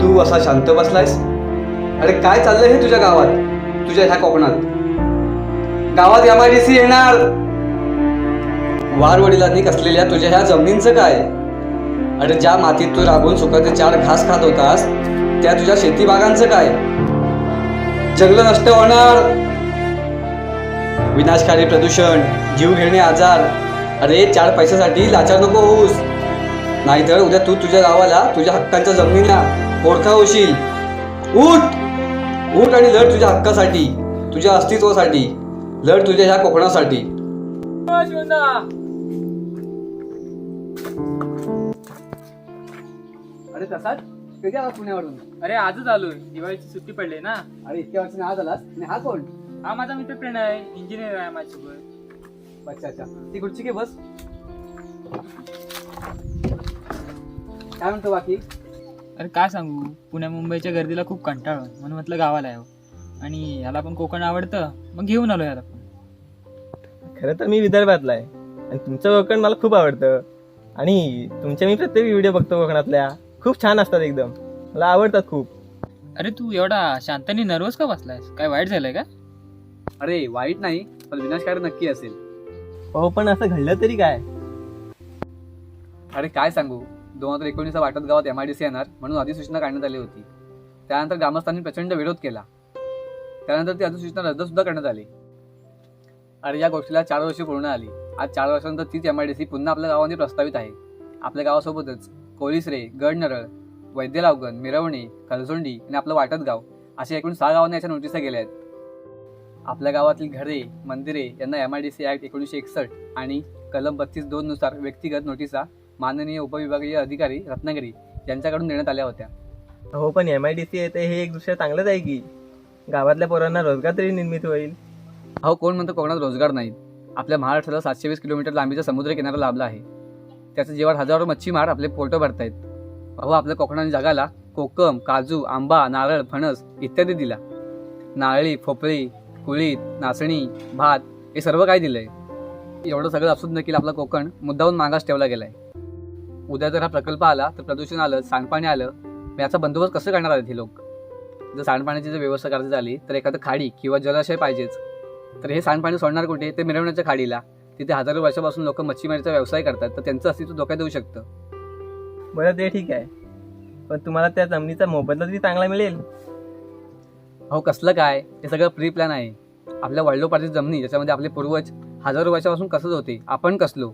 तू असा शांत बसलायस? अरे काय चाललंय हे तुझ्या गावात? तुझ्या ह्या कोकणात? गावात एम आय डी सी येणार. वारवडिलांनी कसलेल्या तुझ्या ह्या जमिनींचं काय? अरे ज्या मातीत तू राबून सुखाचे चार घास खात होतास त्या तुझ्या शेती बागांचं काय? जंगल नष्ट होणार. विनाशकारी प्रदूषण जीव घेणे आजार. अरे चार पैशासाठी लाचार नको होऊस. नाहीतर उद्या तू तुझ्या गावाला तुझ्या हक्कांच्या जमिनीला ओळखा होशील. उठ! उठ आणि लढ तुझ्या हक्कासाठी तुझ्या अस्तित्वासाठी लढ तुझ्या ह्या कोकणासाठी. अरे तसाच कधी आलास पुण्यावरून. अरे आजच आलोय. दिवाळीची सुट्टी पडली ना. अरे इतक्या वर्षाने आज आलास? आणि हा कोण? हा माझा मित्र प्रणय इंजिनियर आहे माझ्यासोबत. अच्छा अच्छा. ती खुर्ची घे बस. काय म्हणतो बाकी? अरे काय सांगू? पुण्या मुंबईच्या गर्दीला खूप कंटाळो म्हणून म्हटलं गावाला यावं. आणि याला पण कोकण आवडतं. मग घेऊन आलो याला पण. खरं तर मी विदर्भातला आहे. आणि तुमचं कोकण मला खूप आवडतं. आणि तुमचे मी प्रत्येक व्हिडिओ बघतो कोकणातल्या. खूप छान असतात एकदम. मला आवडतात खूप. अरे तू एवढा शांतानी नर्वस का बसलायस? काय वाईट झालंय का? अरे वाईट नाही पण विनाशकारी नक्की असेल. हो पण असं घडलं तरी काय? अरे काय सांगू? दोन हजार एकोणीस वाटत गावात एम आय डी सी येणार म्हणून अधिसूचना काढण्यात आली होती. त्यानंतर ग्रामस्थांनी प्रचंड विरोध केला. त्यानंतर ती अधिसूचना रद्द सुद्धा करण्यात आली. अरे या गोष्टीला चार वर्षे पूर्ण आली आज चार वर्षानंतर तीच एम आय डी सी पुन्हा आपल्या गावामध्ये प्रस्तावित आहे. आपल्या गावासोबतच कोलिसरे गडनरळ वैद्यलावगण मिरवणे कलसोंडी आणि आपलं वाटत गाव अशा एकूण सहा गावांना याच्या नोटिसा गेल्या आहेत. आपल्या गावातील घरे मंदिरे यांना M I D C act एकोणीसशे एकसष्ट आणि कलम बत्तीस दोन नुसार व्यक्तिगत नोटिसा माननीय उपविभागीय अधिकारी रत्नागिरी यांच्याकडून देण्यात आल्या होत्या. हो पण एम आय डी सी येते हे एक दृष्ट्या चांगलंच आहे की. गावातल्या पोरांना रोजगार तरी निर्मित होईल. अहो कोण म्हणतो कोकणात रोजगार नाहीत? आपल्या महाराष्ट्राला सातशे वीस किलोमीटर लांबीचा समुद्र किनारा लाभला आहे. त्याचं जेव्हा हजारो मच्छीमार आपले पोटं भरतायत. अहो आपल्या कोकणाने जगाला कोकम काजू आंबा नारळ फणस इत्यादी दिला. नारळी फोपळी कुळीत नाचणी भात हे सर्व काय दिलंय? एवढं सगळं असून देखील आपला कोकण मुद्दाहून मागास ठेवला गेलाय. उद्या जर हा प्रकल्प आला तर प्रदूषण आलं सांडपाणी आलं याचा बंदोबस्त कसं करणार आहेत हे लोक? जर सांडपाण्याची जर व्यवस्था करायची झाली तर एखादं खाडी किंवा जलाशय पाहिजेच. तर हे सांडपाणी सोडणार कुठे? ते मिरवण्याच्या खाडीला. तिथे हजारो वर्षापासून लोक मच्छीमारीचा व्यवसाय करतात तर त्यांचं अस्तित्व धोक्यात येऊ शकतं. बरं ते ठीक आहे. पण तुम्हाला त्या जमिनीचा मोबदला तरी चांगला मिळेल? अहो कसलं काय? हे सगळं प्री प्लॅन आहे. आपल्या वडिलोपार्जित जमिनी ज्याच्यामध्ये आपले पूर्वज हजारो वर्षापासून कसत होते आपण कसलो?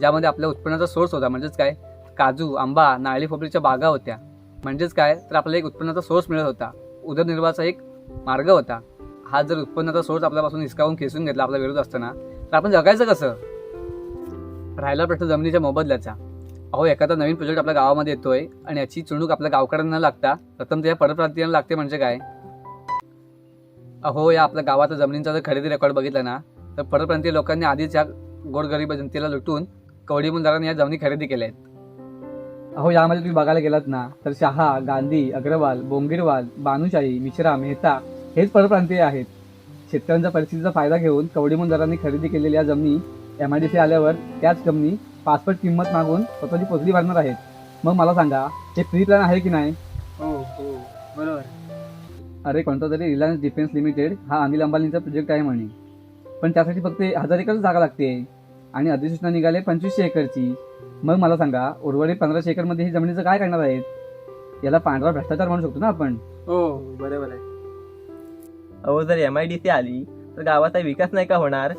ज्यामध्ये आपल्या उत्पन्नाचा सोर्स होता म्हणजेच काय? काजू आंबा नारळी फोपळीच्या बागा होत्या. म्हणजेच काय? तर आपल्याला एक उत्पन्नाचा सोर्स मिळत होता. उदरनिर्वाहाचा एक मार्ग होता. हा जर उत्पन्नाचा सोर्स आपल्यापासून हिसकावून खेचून घेतला आपला विरोध असताना तर आपण जगायचं कसं? राहिला प्रश्न जमिनीच्या मोबदल्याचा. अहो एखादा नवीन प्रोजेक्ट आपल्या गावामध्ये येतोय आणि याची चुणूक आपल्या गावकऱ्यांना लागता प्रथम त्या परप्रांतीयांना लागते म्हणजे काय? अहो या आपल्या गावाचा जमिनींचा जर खरेदी रेकॉर्ड बघितला ना तर परप्रांतीय लोकांनी आधीच या गोरगरीब जनतेला लुटून कवडी या जमिनी खरेदी केल्या आहेत. अहो यामध्ये तुम्ही बघायला गेलात ना तर शहा गांधी अग्रवाल बोंगिरवाल बानुशाही मिश्रा मेहता हेच परप्रांतीय आहेत. शेतकऱ्यांच्या परिस्थितीचा फायदा घेऊन कवडी मुलदारांनी खरेदी केलेल्या जमिनी एम आय डी सी आल्यावर त्याच जमिनी पाचपट किंमत मागून स्वतःची पोचली भरणार आहेत. मग मला सांगा हे फ्री प्लॅन आहे की नाही? हो हो बरोबर. अरे कोणता तरी रिलायन्स डिफेन्स लिमिटेड हा अनिल अंबानीचा प्रोजेक्ट आहे म्हणे. पण त्यासाठी फक्त हजार एकर जागा लागते. आणि अधिसूचना निघाले पंचवीसशे एकरची. मग मला सांगा उर्वरित पंधराशे एकरमध्ये ही जमिनीचं काय करणार आहेत? याला पांढरा भ्रष्टाचार म्हणू शकतो ना आपण. हो बरोबर आहे. अहो जर एम आय डी सी आली तर गावाचा विकास नाही का होणार?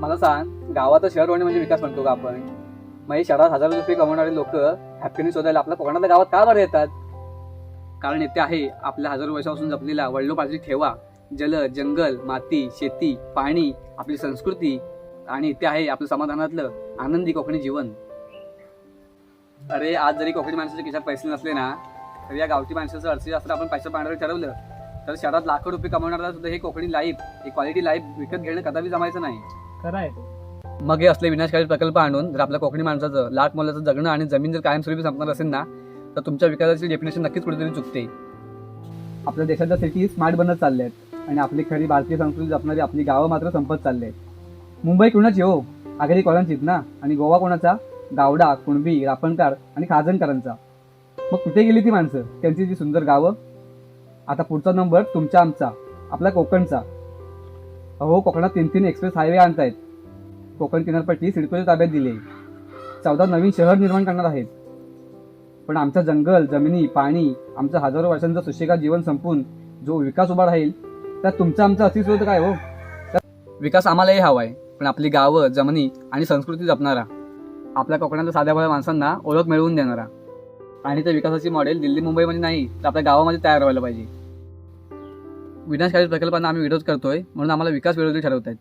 मला सांग गावाचं शहर होणे म्हणजे विकास म्हणतो का आपण? मग हे शहरात हजारो रुपये कमवणारे लोक हॅपीनेस शोधायला आपल्या कोकणातल्या गावात का बरं येतात? कारण येथे आहे आपल्या हजारो वर्षापासून जपलेला वडिलोपार्जित ठेवा. जल जंगल माती शेती पाणी आपली संस्कृती आणि इथे आहे आपलं समाधानातलं आनंदी कोकणी जीवन. अरे आज जरी कोकणी माणसाच्या खिशात पैसे नसले ना तर या गावठी माणसाचं अर्थशास्त्र आपण पैसा पाहणारे ठरवलं. तर शहरात लाखो रुपये कमवणारा सुद्धा हे कोकणी लाईफ ही क्वालिटी लाईफ विकत घेणं कदापि जमायचं नाही. खरं आहे मग हे असले विनाशकारी प्रकल्प आणून जर आपल्या कोकणी माणसाचं लाख मोलाचं जगणं आणि जमीन जर कायमस्वरूपी संपणार असेल ना तर तुमच्या विकासाची डेफिनेशन नक्कीच कुठेतरी चुकते. आपल्या देशाच्या सिटी स्मार्ट बनत चालल्या आहेत आणि आपली खरी भारतीय संस्कृती जपणारी आपली गावं मात्र संपत चालले. मुंबई कुणाची हो? आगरी कोणाचीच ना? आणि गोवा कोणाचा? गावडा कुणबी रापणकार आणि खाजणकरांचा. मग कुठे गेली ती माणसं? त्यांची जी सुंदर गावं? आता पुढचा नंबर तुमचा आमचा आपल्या कोकणचा. अहो कोकणात तीन तीन एक्सप्रेस हायवे आणतायत. कोकण किनारपट्टी सिडकोच्या ताब्यात दिली. चौदा नवीन शहर निर्माण करणार आहेत. पण आमचं जंगल जमिनी पाणी आमचं हजारो वर्षांचं सुशेगात जीवन संपून जो विकास उभा राहील तर तुमचं आमचं अस्तित्व तर काय हो? विकास आम्हालाही हवा आहे पण आपली गावं जमनी आणि संस्कृती जपणारा. आपल्या कोकणातल्या साध्या भोळ्या माणसांना ओळख मिळवून देणारा. आणि त्या विकासाची मॉडेल दिल्ली मुंबईमध्ये नाही तर आपल्या गावामध्ये तयार व्हायला पाहिजे. विनाशकारी प्रकल्पांना आम्ही विरोध करतोय म्हणून आम्हाला विकास विरोधी ठरवत आहेत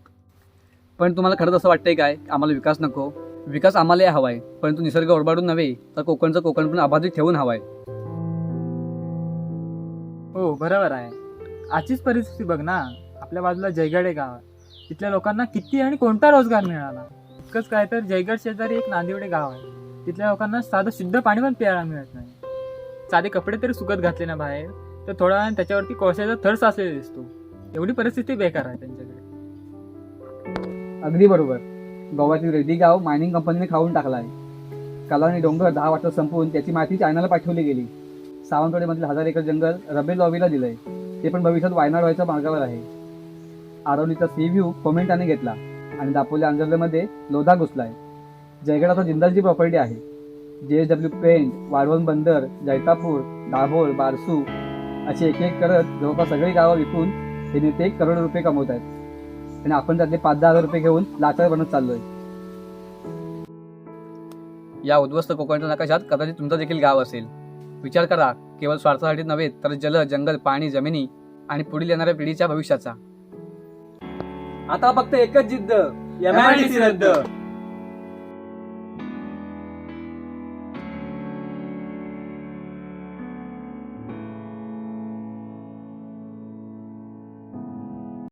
पण तुम्हाला खरंच असं वाटतंय काय? आम्हाला विकास नको. विकास आम्हालाही हवा आहे परंतु निसर्ग ओरबाडून नव्हे तर कोकणचं कोकण पण अबाधित ठेवून हवा आहे हो बरोबर आहे. आजचीच परिस्थिती बघ ना. आपल्या बाजूला जयगडे गाव आहे. तिथल्या लोकांना किती आणि कोणता रोजगार मिळाला? इतकंच काय तर जयगड शेजारी एक नांदिवडे गाव आहे. तिथल्या लोकांना साधं शुद्ध पाणी पण प्यायला मिळत नाही. साधे कपडे तरी सुकत घातले ना बाहेर तर थोडा वेळाने त्याच्यावरती कोळशाचा थर साचलेला दिसतो. एवढी परिस्थिती बेकार आहे त्यांच्याकडे. अगदी बरोबर. गोव्यातील रेड्डी गाव मायनिंग कंपनीने खाऊन टाकला आहे कलानी डोंगर दहा वाजता संपवून त्याची माहिती चायनाला पाठवली गेली. सावंतवाडीमधील हजार एकर जंगल रबे लॉबीला दिलंय. ते पण भविष्यात वायनाड व्हायच्या मार्गावर आहे. आरवलीचा सी व्ह्यू कोमेंटाने घेतला आणि दापोली अंजर्लेमध्ये लोधा घुसलाय. आहे जयगडाचा जिंदालची प्रॉपर्टी आहे. जे एस डब्ल्यू पेंट वाळवण बंदर जैतापूर दाभोळ बारसू अशी एक एक करत जवळपास सगळी गावं विकून हे नेते करोड रुपये कमवत आहेत आणि आपण त्यातले पाच दहा हजार रुपये घेऊन लाचार बनत चाललोय. या उद्ध्वस्त कोकणच्या नकाशात कदाचित तुमचं देखील गाव असेल. विचार करा. केवळ स्वार्थासाठी नव्हे तर जल जंगल पाणी जमिनी आणि पुढील येणाऱ्या पिढीच्या भविष्याचा. आता फक्त एकच जिद्द रद्द.